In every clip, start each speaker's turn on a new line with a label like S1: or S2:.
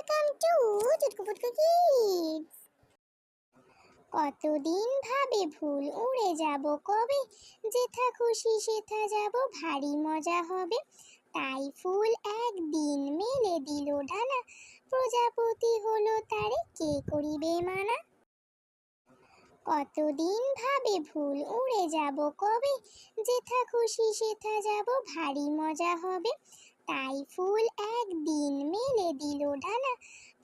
S1: Welcome to চুটকু পুটকু কতদিন ভাবে ভুল উড়ে যাব কবে? যেথা খুশি সেথা যাব, ভারী মজা হবে। তাই ফুল একদিন মেলে দিল ডানা। প্রজাপতি হলো তারে, কে করিবে মানা? কতদিন ভাবে ভুল উড়ে যাব কবে? যেথা খুশি সেথা যাব, ভারী মজা হবে। তাই ফুল একদিন মেলে দিল ডানা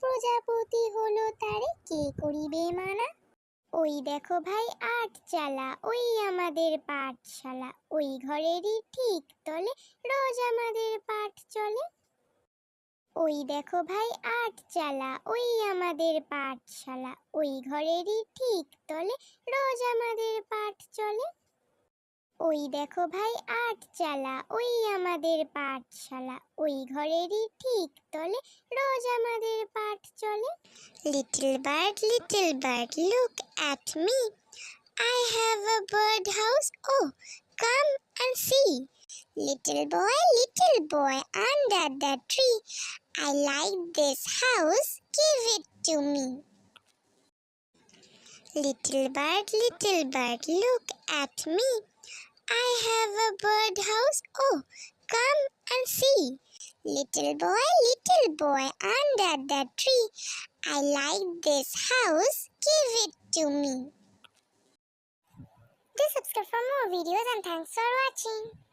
S1: প্রজাপতি হলো তারে কে করিবে মানা ওই দেখো ভাই আট চালা ওই আমাদের পাঠশালা। ওই ঘরেরই ঠিক তলে রোজ আমাদের পাঠ চলে। ওই দেখো ভাই আট চালা ওই আমাদের পাঠশালা। ওই ঘরেরই ঠিক তলে রোজ আমাদের পাঠ চলে। ওই দেখো ভাই আট চালা ওই আমাদের পাঠশালা। ওই ঘরেরই ঠিক তলে রোজ আমাদের পাঠ চলে। Little bird little bird look at me I have a bird house oh come and see little boy little boy under the tree I like this house, give it to me. Little bird, little bird, look at me. I have a bird house, oh, come and see. Little boy, little boy, under the tree. I like this house, give it to me. Do subscribe for more videos and thanks for watching.